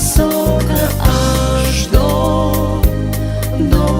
висока аж до, до